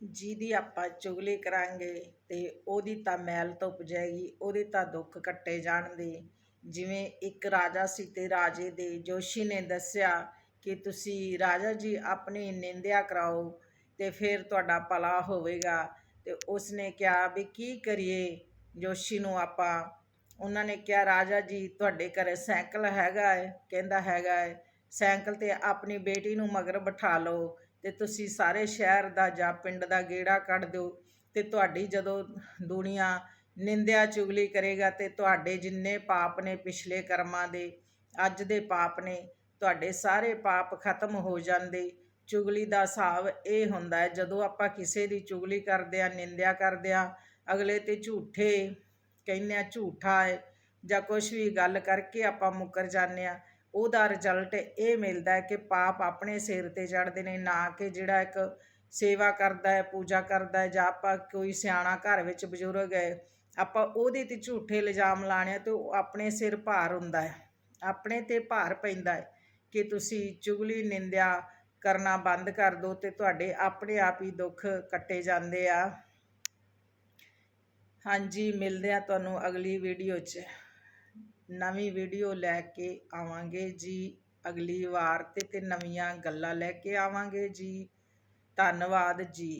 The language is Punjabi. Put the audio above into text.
ਜਿਹਦੀ ਆਪਾਂ ਚੁਗਲੀ ਕਰਾਂਗੇ ਅਤੇ ਉਹਦੀ ਤਾਂ ਮੈਲ ਧੁੱਪ ਜਾਏਗੀ, ਉਹਦੇ ਤਾਂ ਦੁੱਖ ਕੱਟੇ ਜਾਣਗੇ ਜਿਵੇਂ ਇੱਕ ਰਾਜਾ ਸੀ ਅਤੇ ਰਾਜੇ ਦੇ ਜੋਸ਼ੀ ਨੇ ਦੱਸਿਆ ਕਿ ਤੁਸੀਂ ਰਾਜਾ ਜੀ ਆਪਣੀ ਨਿੰਦਿਆ ਕਰਾਓ ਅਤੇ ਫਿਰ ਤੁਹਾਡਾ ਭਲਾ ਹੋਵੇਗਾ। ਤੇ ਉਸਨੇ ਕਿਹਾ ਵੀ ਕੀ ਕਰੀਏ ਜੋਸ਼ੀ ਨੂੰ ਆਪਾਂ? ਉਹਨਾਂ ਨੇ ਕਿਹਾ, ਰਾਜਾ ਜੀ, ਤੁਹਾਡੇ ਘਰ ਸਾਈਕਲ ਹੈਗਾ ਹੈ ਕਹਿੰਦਾ ਹੈਗਾ ਹੈ ਸਾਈਕਲ ਤੇ ਆਪਣੀ ਬੇਟੀ ਨੂੰ ਮਗਰ ਬਿਠਾ ਲਓ। ਤੇ ਤੁਸੀਂ ਸਾਰੇ ਸ਼ਹਿਰ ਦਾ ਜਾਂ ਪਿੰਡ ਦਾ ਗੇੜਾ ਕੱਢ ਦਿਓ ਤੇ ਤੁਹਾਡੀ ਜਦੋਂ ਦੁਨੀਆ ਨਿੰਦਿਆ ਚੁਗਲੀ ਕਰੇਗਾ ਤੇ ਤੁਹਾਡੇ ਜਿੰਨੇ ਪਾਪ ਨੇ ਪਿਛਲੇ ਕਰਮਾਂ ਦੇ, ਅੱਜ ਦੇ ਪਾਪ ਨੇ, ਤੁਹਾਡੇ ਸਾਰੇ ਪਾਪ ਖਤਮ ਹੋ ਜਾਂਦੇ। ਚੁਗਲੀ ਦਾ ਹਿਸਾਬ ਇਹ ਹੁੰਦਾ ਹੈ, ਜਦੋਂ ਆਪਾਂ ਕਿਸੇ ਦੀ ਚੁਗਲੀ ਕਰਦੇ ਆ ਨਿੰਦਿਆ ਕਰਦੇ ਆ ਅਗਲੇ ਤੇ ਝੂਠੇ ਕਹਿੰਦੇ ਆ, ਝੂਠਾ ਹੈ ਜਾਂ ਕੁਝ ਵੀ ਗੱਲ ਕਰਕੇ ਆਪਾਂ ਮੁੱਕਰ ਜਾਂਦੇ ਆ ਉਹਦਾ ਰਿਜ਼ਲਟ ਇਹ ਮਿਲਦਾ ਹੈ ਕਿ ਪਾਪ ਆਪਣੇ ਸਿਰ ਤੇ ਚੜਦੇ ਨੇ, ਨਾ ਕਿ ਜਿਹੜਾ ਇੱਕ ਸੇਵਾ ਕਰਦਾ ਹੈ, ਪੂਜਾ ਕਰਦਾ ਹੈ ਜਾਂ ਆਪਾਂ ਕੋਈ ਸਿਆਣਾ ਘਰ ਵਿੱਚ ਬਜ਼ੁਰਗ ਹੈ, ਆਪਾਂ ਉਹਦੇ ਤੇ ਝੂਠੇ ਇਲਜ਼ਾਮ ਲਾਣੇ ਤੇ ਉਹ ਆਪਣੇ ਸਿਰ ਭਾਰ ਹੁੰਦਾ ਹੈ, ਆਪਣੇ ਤੇ ਭਾਰ ਪੈਂਦਾ ਹੈ ਕਿ ਤੁਸੀਂ ਚੁਗਲੀ, ਨਿੰਦਿਆ ਕਰਨਾ ਬੰਦ ਕਰ ਦਿਓ ਤੇ ਤੁਹਾਡੇ ਆਪਣੇ ਆਪ ਹੀ ਦੁੱਖ ਕੱਟੇ ਜਾਂਦੇ ਆ। ਹਾਂਜੀ, ਮਿਲਦੇ ਆ ਤੁਹਾਨੂੰ ਅਗਲੀ ਵੀਡੀਓ 'ਚ। ਨਵੀਂ ਵੀਡੀਓ ਲੈ ਕੇ ਆਵਾਂਗੇ ਜੀ। ਅਗਲੀ ਵਾਰ ਤੇ ਤੇ ਨਵੀਆਂ ਗੱਲਾਂ ਲੈ ਕੇ ਆਵਾਂਗੇ ਜੀ। ਧੰਨਵਾਦ ਜੀ।